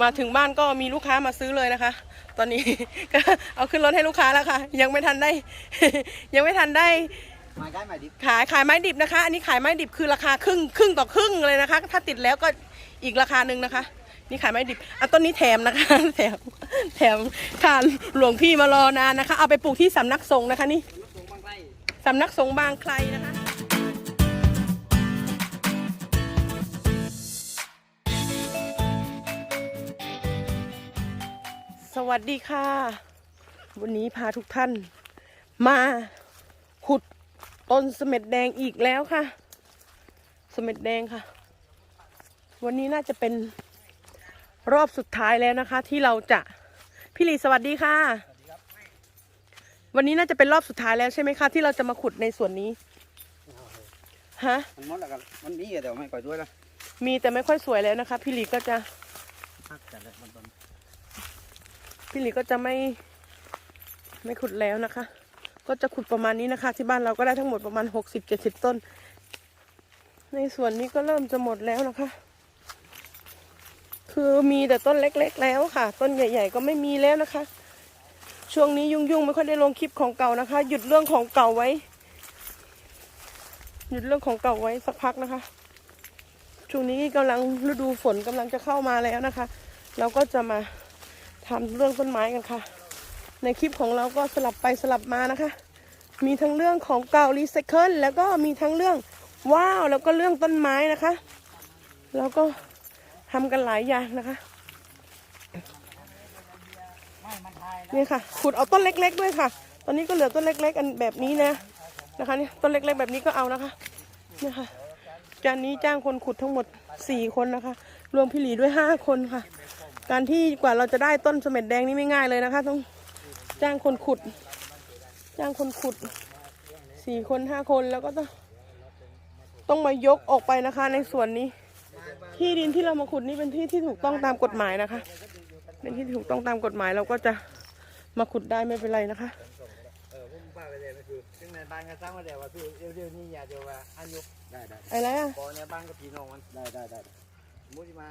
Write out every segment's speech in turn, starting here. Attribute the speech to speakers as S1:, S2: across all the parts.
S1: มาถึงบ้านก็มีลูกค้ามาซื้อเลยนะคะ ตอนนี้ก็เอาขึ้นรถให้ลูกค้าแล้วค่ะ ยังไม่ทันได้ ยังไม่ทันได้
S2: มาได้มาดิ
S1: ขายขายไม้ดิบนะคะ อันนี้ขายไม้ดิบคือราคาครึ่งครึ่งต่อครึ่งเลยนะคะ ถ้าติดแล้วก็อีกราคาหนึ่งนะคะ นี่ขายไม้ดิบอะต้นนี้แถมนะคะ แถมแถมค่ะหลวงพี่มารอนานนะคะ เอาไปปลูกที่สำนักสงฆ์นะคะนี่
S2: ลูกตรงบางไร่
S1: สำนักสงฆ์บางไคลนะคะ วัสดีค่ะ วันนี้พาทุกท่าน มาขุดต้นเสม็ดแดงอีกแล้วค่ะ เสม็ดแดงค่ะ วันนี้น่าจะเป็นรอบสุดท้ายแล้วนะคะ ที่เราจะพี่ลีสวัสดีค่ะ วันนี้น่าจะเป็นรอบสุดท้ายแล้วใช่ไหมคะที่เราจะมาขุดในส่วนนี้ฮะ
S2: มันหมดแล้วครับมันมีแต่ไม่ก่อยด้วยละ
S1: มีแต่ไม่ค่อยสวยแล้วนะคะ พี่หลีก็จะ
S2: พี่
S1: หลีก็จะไม่ไม่ขุดแล้วนะคะ ก็จะขุดประมาณนี้นะคะ ที่บ้านเราก็ได้ทั้งหมดประมาณหกสิบเจ็ดสิบต้น ในส่วนนี้ก็เริ่มจะหมดแล้วนะคะ คือมีแต่ต้นเล็ก ๆ แล้วค่ะ ต้นใหญ่ ๆ ก็ไม่มีแล้วนะคะ ช่วงนี้ยุ่งๆไม่ค่อยได้ลงคลิปของเก่านะคะ หยุดเรื่องของเก่าไว้ หยุดเรื่องของเก่าไว้สักพักนะคะ ช่วงนี้กำลังฤดูฝนกำลังจะเข้ามาแล้วนะคะ เราก็จะมา ทำเรื่องต้นไม้กันค่ะ ในคลิปของเราก็สลับไปสลับมานะคะ มีทั้งเรื่องของเก่ารีไซเคิลแล้วก็มีทั้งเรื่องว้าวแล้วก็เรื่องต้นไม้นะคะแล้วก็ทำกันหลายอย่างนะคะ
S2: นี่
S1: ค่ะขุดเอาต้นเล็ก ๆ ด้วยค่ะ ตอนนี้ก็เหลือต้นเล็ก ๆ อันแบบนี้นะนะคะนี่ต้นเล็ก ๆ แบบนี้ก็เอานะคะนี่ค่ะจานนี้จ้างคนขุดทั้งหมดสี่คนนะคะ รวมพี่หลีด้วยห้าคนค่ะ การที่กว่าเราจะได้ต้นเสม็ดแดงนี่ไม่ง่ายเลยนะคะ ต้องจ้างคนขุด จ้างคนขุดสี่คนห้าคนแล้วก็ต้องต้องมายกออกไปนะคะ ในส่วนนี้ ที่ดินที่เรามาขุดนี่เป็นที่ที่ถูกต้องตามกฎหมายนะคะ เป็นที่ถูกต้องตามกฎหมายเราก็จะมาขุดได้ไม่เป็นไรนะคะ
S2: เออผมป้าไปเลยนะคือซึ่งในบ้านก็สร้างมาแล้วว่าคือเร็วๆนี้อย่าเดี๋ยวว่าอันยุได้ได้
S1: อะไรอะ
S2: พอในบ้านก็พี่น้องมันได้ได้ได้มุสิมา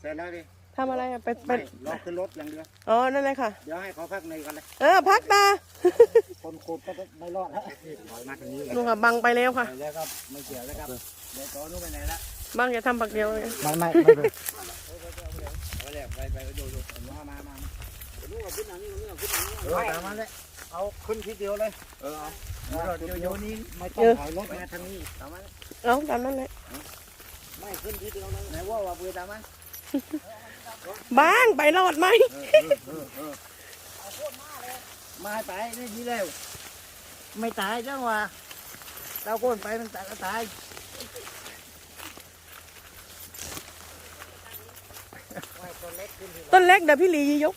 S2: เสร็จแล้วดิ
S1: ทำอะไรอะไปไป
S2: ไม่รอขึ้นรถอย่างเดียว
S1: อ๋อนั่นเลยค่ะ
S2: เดี๋ยวให้เขาพักในกันเลย
S1: เออพักตา
S2: คนโคตรก็ไม่รอดแล้วถอยมาทางนี้เลย
S1: ลุงค่ะบังไปแล้วค่ะ
S2: ไปแล้วครับไม่เกี่ยวแล้วครับเดี๋ยวต่อนู้นไปไหนละ
S1: บังอย่าทำผักเดียวเลย
S2: ไม่ไม่ไม่เลยไปเลยไปไปดูดูมามามานู่นขึ้นทางนี้นู่นขึ้นทางนี้เออตามมาเลยเอาขึ้นทีเดียวเลยเออเอาเดี๋ยวเดี๋ยวนี้ไม่ต้องถอยรถมาทางนี้ตามมา
S1: เอาตามนั้นเลย
S2: ไม่ขึ้นทีเดียวเลยไหนว่าว่าเบื่อตามมา
S1: บ้างไปรอดไหม
S2: มาตายได้ดีแล้ว ไม่ตายจังวะเราโกนไปมันตายก็ตาย
S1: ต้นเล็กเดี๋ยวพี่หลียก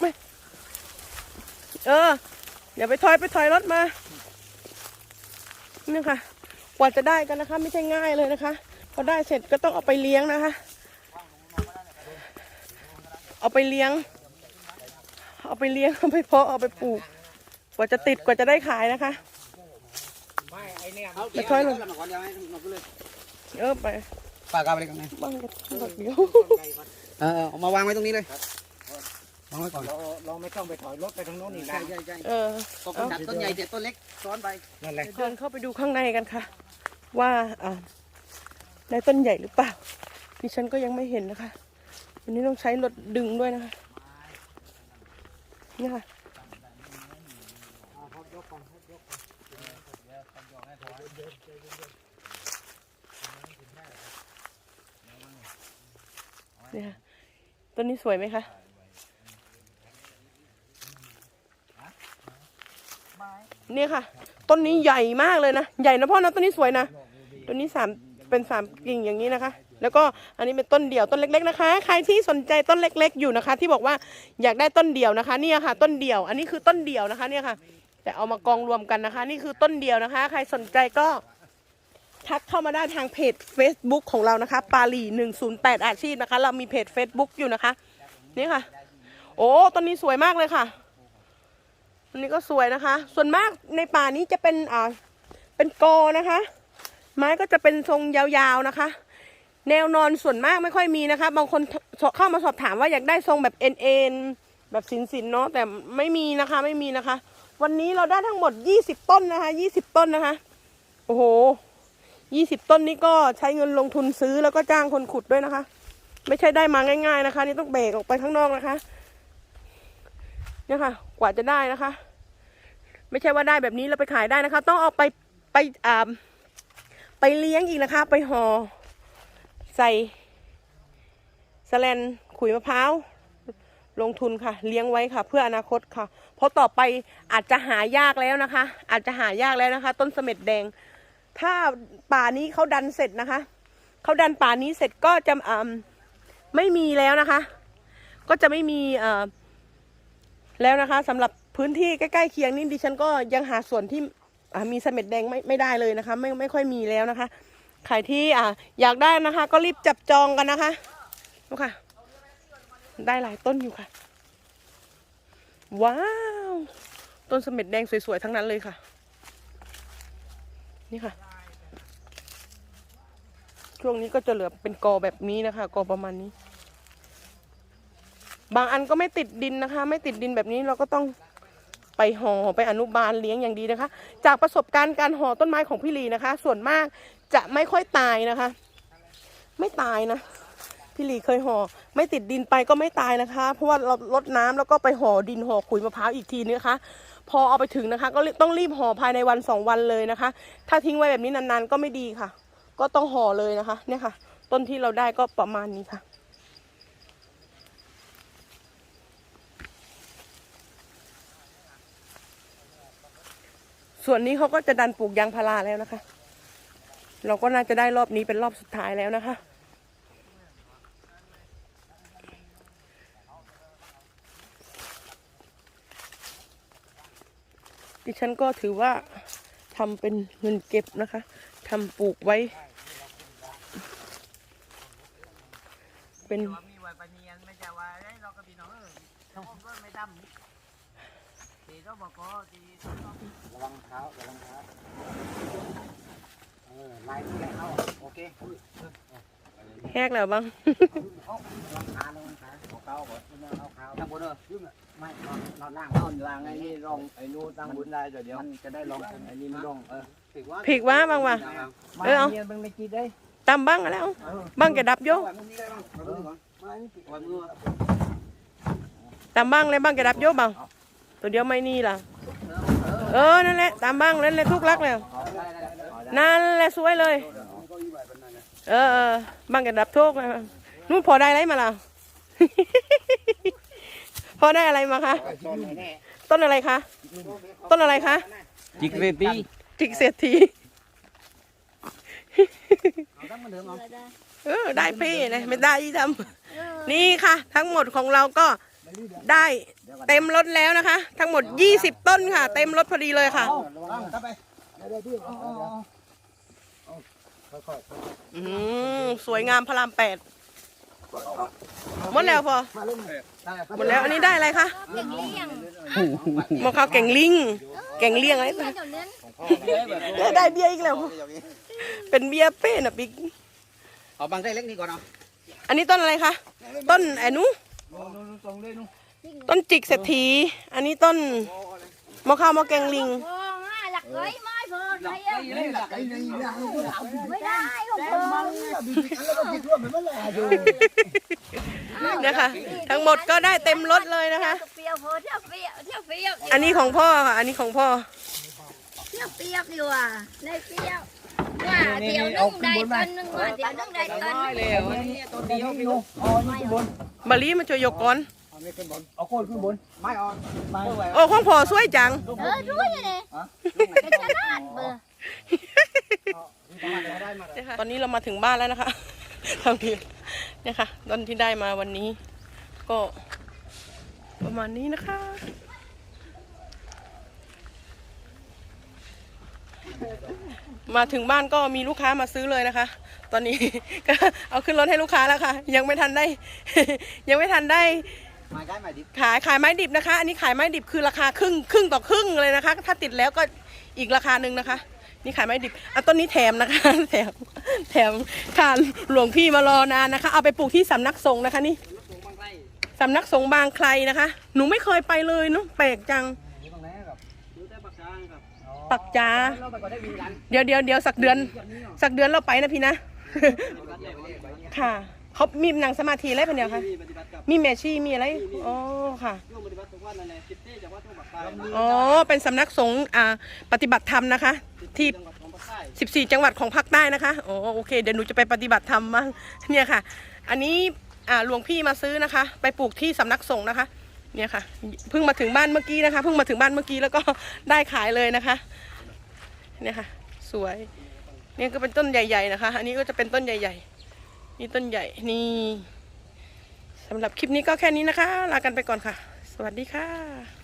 S1: ไม่เอออย่าไปถอยไปถอยรถมานี่ค่ะ กว่าจะได้กันนะคะ ไม่ใช่ง่ายเลยนะคะ พอได้เสร็จก็ต้องเอาไปเลี้ยงนะคะ เอาไปเลี้ยง เอาไปเลี้ยง เอาไปเพาะ เอาไปปลูก กว่าจะติดกว่าจะได้ขายนะคะ
S2: ไม่ไอเนี่ย
S1: ไปถอยลง
S2: มาก่อยังเย
S1: ออไป
S2: ปากกาไปเลยกันไง
S1: บ้างกันเดียว
S2: เออเอามาวางไว้ตรงนี้เลยวางไว้ก่อน เราไม่ต้องไปถอยรถไปทางโน้นอีกใช่ใช่ใช่
S1: เออ
S2: ก็ตัดต้นใหญ่เด็ดต้นเล็กซ้อนไปนั่นแหละ
S1: เดินเข้าไปดูข้างในกันค่ะ ว่าอ่าได้ต้นใหญ่หรือเปล่าดิฉันก็ยังไม่เห็นนะคะ วันนี้ต้องใช้รถดึงด้วยนะคะนี่ค่ะนี่ค่ะต้นนี้สวยไหมคะนี่ค่ะ ต้นนี้ใหญ่มากเลยนะ ใหญ่นะพ่อนะต้นนี้สวยนะ ต้นนี้สามเป็นสามกิ่งอย่างนี้นะคะ แล้วก็อันนี้เป็นต้นเดี่ยวต้นเล็กๆนะคะ ใครที่สนใจต้นเล็ก ๆ อยู่นะคะ ที่บอกว่าอยากได้ต้นเดี่ยวนะคะเนี่ยค่ะ ต้นเดี่ยว อันนี้คือต้นเดี่ยวนะคะเนี่ยค่ะ แต่เอามากองรวมกันนะคะ นี่คือต้นเดี่ยวนะคะ ใครสนใจก็ทักเข้ามาได้ทางเพจ Facebook ของเรานะคะ ปาลี108 อาชีพนะคะ เรามีเพจ Facebook อยู่นะคะ นี่ค่ะ โอ้ต้นนี้สวยมากเลยค่ะอันนี้ก็สวยนะคะ ส่วนมากในป่านี้จะเป็นอ่าเป็นกอนะคะ ไม้ก็จะเป็นทรงยาวๆนะคะ แนวนอนส่วนมากไม่ค่อยมีนะคะ บางคนเข้ามาสอบถามว่าอยากได้ทรงแบบเอ็นเอ็นแบบสินสินเนาะแต่ไม่มีนะคะไม่มีนะคะ วันนี้เราได้ทั้งหมด20ต้นนะคะ20ต้นนะคะ โอ้โห20ต้นนี้ก็ใช้เงินลงทุนซื้อแล้วก็จ้างคนขุดด้วยนะคะ ไม่ใช่ได้มาง่าย ๆนะคะ นี่ต้องแบกออกไปข้างนอกนะคะเนี่ยค่ะ กว่าจะได้นะคะ ไม่ใช่ว่าได้แบบนี้แล้วไปขายได้นะคะ ต้องเอาไปไปอ่าไปเลี้ยงอีกนะคะ ไปห่อ ใส่สแลนขุยมะพร้าวลงทุนค่ะ เลี้ยงไว้ค่ะ เพื่ออนาคตค่ะ เพราะต่อไปอาจจะหายากแล้วนะคะ อาจจะหายากแล้วนะคะ ต้นเสม็ดแดง ถ้าป่านี้เขาดันเสร็จนะคะเขาดันป่านี้เสร็จก็จะไม่มีแล้วนะคะ ก็จะไม่มีแล้วนะคะสำหรับพื้นที่ใกล้ๆเคียงนี่ดิฉันก็ยังหาส่วนที่มีเสม็ดแดงไม่ไม่ได้เลยนะคะ ไม่ไม่ค่อยมีแล้วนะคะ ใครที่อ่าอยากได้นะคะ ก็รีบจับจองกันนะคะดูค่ะ ได้หลายต้นอยู่ค่ะ ว้าว ต้นเสม็ดแดงสวยๆทั้งนั้นเลยค่ะ นี่ค่ะ ช่วงนี้ก็จะเหลือเป็นกอแบบนี้นะคะ กอประมาณนี้ บางอันก็ไม่ติดดินนะคะ ไม่ติดดินแบบนี้เราก็ต้องไปห่อไปอนุบาลเลี้ยงอย่างดีนะคะ จากประสบการณ์การห่อต้นไม้ของพี่ลีนะคะ ส่วนมาก จะไม่ค่อยตายนะคะ ไม่ตายนะพี่หลีเคยห่อไม่ติดดินไปก็ไม่ตายนะคะ เพราะว่าเราลดน้ำแล้วก็ไปห่อดินห่อขุยมะพร้าวอีกทีนึงนะคะ พอเอาไปถึงนะคะ ก็ต้องรีบห่อภายในวันสองวันเลยนะคะ ถ้าทิ้งไว้แบบนี้นานๆก็ไม่ดีค่ะ ก็ต้องห่อเลยนะคะ เนี่ยค่ะ ต้นที่เราได้ก็ประมาณนี้ค่ะส่วนนี้เขาก็จะดันปลูกยางพาราแล้วนะคะ เราก็น่าจะได้รอบนี้เป็นรอบสุดท้ายแล้วนะคะ ดิฉันก็ถือว่าทำเป็นเงินเก็บนะคะทำปลูกไว้ เป็น
S3: รองเท้องก็ไม่ดำตีต้องบอกก็ตีต้อง
S2: ระวังเท้าระวังเท้า เออไล่ไล่เข้าโอเค
S1: แหกแล้วบ้าง
S2: เอาระวังขาระวังขาเอาเท้าก่อนเอาเท้า
S3: ทางบนเออ
S2: ยุ่งอะไม่นอนนอนล่าง
S3: นอนล่างไอ้นี่รองไอ้นู่นตั้งบุญได้เดี๋ยว
S2: มันจะได้ลง
S3: ไอ้นี่มันรองเออ
S2: ถึงว่า
S1: ผิกว่าบ้างวะ
S3: มา
S1: เออเอา
S3: เนียนมันไม่กินได้
S1: ตามบ้างแล้วบ้างแกดับโย
S2: เอาไว้มุมนี้ได้บ้างเอาไว้มุมนี้ก่อน
S3: มานี่ติดไว้มือ
S1: ตามบ้างเลยบ้างแกดับโยบ้างตัวเดียวไม่นี่ล่ะเออนั่นแหละตามบ้างนั่นแหละทุกลักแล้ว นั่นแหละสวยเลย เออเออบ้างแกดับทุกนะนู่นพอได้อะไรมาล่ะ พอได้อะไรมาคะ
S2: ตอนไหนแน่
S1: ต้นอะไรคะ ต้นอะไรคะ
S3: จิกเรตี้
S1: จิกเศรษฐี
S2: เอาตั้งมาเดิมเอา
S1: เออได้เป้นะไม่ได้ที่ทำนี่ค่ะ ทั้งหมดของเราก็ได้เต็มรถแล้วนะคะ ทั้งหมด 20 ต้นค่ะ เต็มรถพอดีเลยค่ะ
S2: ค่อย
S1: อืมสวยงามพระรามแปดหมดแล้วพอ
S2: ๆมาเล่นเลย
S1: หมดแล้วอันนี้ได้อะไรคะ
S4: เก่งเลี้ยง
S1: หมอข้าวแก่งลิงแก่งเลี้ยงอะไร
S4: เลี้ยงเดี๋ยวเลี้ยง
S1: เออได้เบียร์อีกแล้วเป็นเบียร์เป้น่ะปิ๊ก
S2: เอาบางได้เล็กนี่ก่อนเอา
S1: อันนี้ต้นอะไรคะต้นไอ้หนู
S2: ตรงเลยนู่น
S1: ต้นจิกเศรษฐี อันนี้ต้นหมอข้าวหมอแกงลิง
S4: พอง่ายหลักเลยไม่พอใครอะ
S2: ไอ้หลักไอ้นี่หลัก
S4: ไม่ได้ของพอ
S2: แล้วก็คิดว่ามันไม่แหล่อยู่
S1: นะคะ ทั้งหมดก็ได้เต็มรถเลยนะคะ
S4: เปรี้ยวพอเที่ยวเปรี้ยวเที่ยวเปรี้ยว
S1: อันนี้ของพ่อค่ะ อันนี้ของพ่อ
S4: เที่ยวเปรี้ยวดีกว่าได้เปรี้ยวว่าเที่ยวนึ่งได้ตันหนึ่งว่าเที่ยวนึ่งได้ตัน
S3: ได้แล้วอันนี้ตัวเดียวพี่น้อง
S2: อ๋อนี่ขึ้นบน
S1: บาลีมาช่วยยกก่อน
S2: เอาไม่ขึ้นบนเอาโคนขึ้นบนไม่เอาไม่
S1: โอ้ของพ่อสวยจัง
S4: เออด้วยเลยเป็นชนะเบอร์
S1: ตอนนี้เรามาถึงบ้านแล้วนะคะทำดีเนี่ยค่ะตอนที่ได้มาวันนี้ ก็ประมาณนี้นะคะมาถึงบ้านก็มีลูกค้ามาซื้อเลยนะคะ ตอนนี้ก็เอาขึ้นรถให้ลูกค้าแล้วค่ะ ยังไม่ทันได้ ยังไม่ทันได้
S2: ไม่ได้ไม่ดิ
S1: ขายขายไม้ดิบนะคะ อันนี้ขายไม้ดิบคือราคาครึ่งครึ่งต่อครึ่งเลยนะคะ ถ้าติดแล้วก็อีกราคาหนึ่งนะคะ นี่ขายไม้ดิบอะต้นนี้แถมนะคะ แถมแถมค่ะหลวงพี่มารอนานนะคะ เอาไปปลูกที่สำนักสงฆ์นะคะนี่สำนักสงฆ์บางใครนะคะ หนูไม่เคยไปเลยเนาะแปลกจัง
S2: อยู่ตรงไหนครับ
S3: ดูแต่ปากกลางครับ
S1: ปักจา
S3: เราไปก็ได้วินกัน
S1: เดี๋ยวเดี๋ยวเดี๋ยวสักเดือน สักเดือนเราไปนะพี่นะ ค่ะ เขามีหนังสมาธิอะไรเป็นเดียวคะ
S3: มีปฏิบัติกับ
S1: มีแมชี่มีอะไรอ๋อค่ะ
S3: ร่วมปฏิบัติทุกวันนั่นแหละคิดเต้จากวัดทุ่งปากกลาง
S1: อ๋อ เป็นสำนักสงฆ์อ่าปฏิบัติธรรมนะคะ ที่
S3: จังหวัดของปากใต้
S1: 14 จังหวัดของภาคใต้นะคะอ๋อโอเค เดี๋ยวหนูจะไปปฏิบัติธรรมบ้างเนี่ยค่ะ อันนี้อ่าหลวงพี่มาซื้อนะคะ ไปปลูกที่สำนักสงฆ์นะคะ เนี่ยค่ะ เพิ่งมาถึงบ้านเมื่อกี้นะคะ เพิ่งมาถึงบ้านเมื่อกี้แล้วก็ ได้ขายเลยนะคะ เนี่ยค่ะ สวย เนี่ยก็เป็นต้นใหญ่ ๆนะคะ อันนี้ก็จะเป็นต้นใหญ่ ๆ นี่ต้นใหญ่นี่สำหรับคลิปนี้ก็แค่นี้นะคะ ลากันไปก่อนค่ะ สวัสดีค่ะ